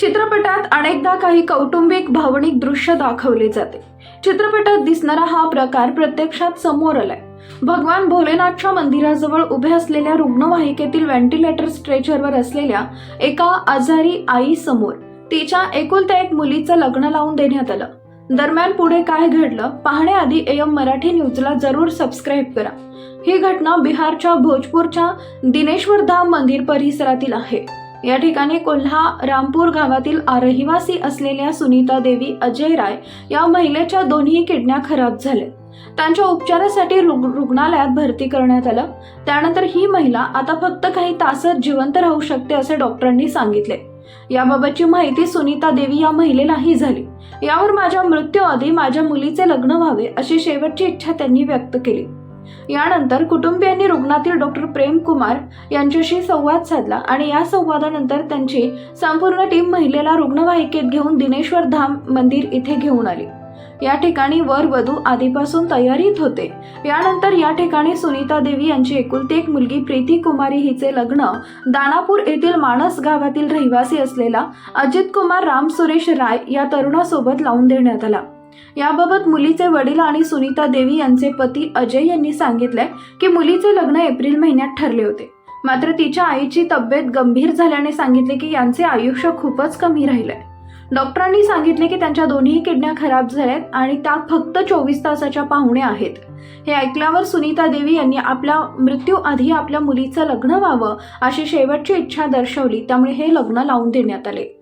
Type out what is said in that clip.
चित्रपटात अनेकदा काही कौटुंबिक भावनिक दृश्य दाखवले जाते. चित्रपटात दिसणारा हा प्रकार प्रत्यक्षात समोर आलाय. भगवान भोलेनाथच्या मंदिराजवळ उभे असलेल्या रुग्णवाहिकेतील व्हेंटिलेटर स्ट्रेचरवर असलेल्या एका आजारी आई समोर तिच्या एकुलत्या एक मुलीचं लग्न लावून देण्यात आलं. दरम्यान पुढे काय घडलं पाहण्याआधी एम मराठी न्यूजला जरूर सबस्क्राईब करा. ही घटना बिहारच्या भोजपूरच्या दिनेश्वर धाम मंदिर परिसरातील आहे. या ठिकाणी कोल्हा रामपूर गावातील रहिवासी असलेल्या सुनीता देवी अजय राय या महिलेच्या दोन्ही किडण्या खराब झाल्या. त्यांच्या उपचारासाठी रुग्णालयात भरती करण्यात आलं. त्यानंतर ही महिला आता फक्त काही तासच जिवंत राहू शकते असे डॉक्टरांनी सांगितले. याबाबतची माहिती सुनीता देवी या महिलेलाही झाली. यावर माझ्या मृत्यूआधी माझ्या मुलीचे लग्न व्हावे अशी शेवटची इच्छा त्यांनी व्यक्त केली. यानंतर कुटुंबियांनी रुग्णातील डॉक्टर प्रेम कुमार यांच्याशी संवाद साधला आणि या संवादानंतर त्यांची संपूर्ण टीम महिलेला रुग्णवाहिकेत घेऊन दिनेश्वर धाम मंदिर इथे घेऊन आली. या ठिकाणी वर वधू आधीपासून तयारीत होते. यानंतर या ठिकाणी सुनीता देवी यांची एकुलती एक मुलगी प्रीती कुमारी हिचे लग्न दानापूर येथील माणस गावातील रहिवासी असलेला अजित कुमार राम सुरेश राय या तरुणासोबत लावून देण्यात आला. याबाबत मुलीचे वडील आणि सुनीता देवी यांचे पती अजय यांनी सांगितले की मुलीचे लग्न एप्रिल महिन्यात ठरले होते. मात्र तिच्या आईची तब्येत गंभीर झाल्याने सांगितले की यांचे आयुष्य खूपच कमी राहिलंय. डॉक्टरांनी सांगितले की त्यांच्या दोन्ही किडण्या खराब झाल्यात आणि त्या फक्त चोवीस तासाच्या पाहुणे आहेत. हे ऐकल्यावर सुनीता देवी यांनी आपल्या मृत्यू आधी आपल्या मुलीचं लग्न व्हावं अशी शेवटची इच्छा दर्शवली त्यामुळे हे लग्न लावून देण्यात आले.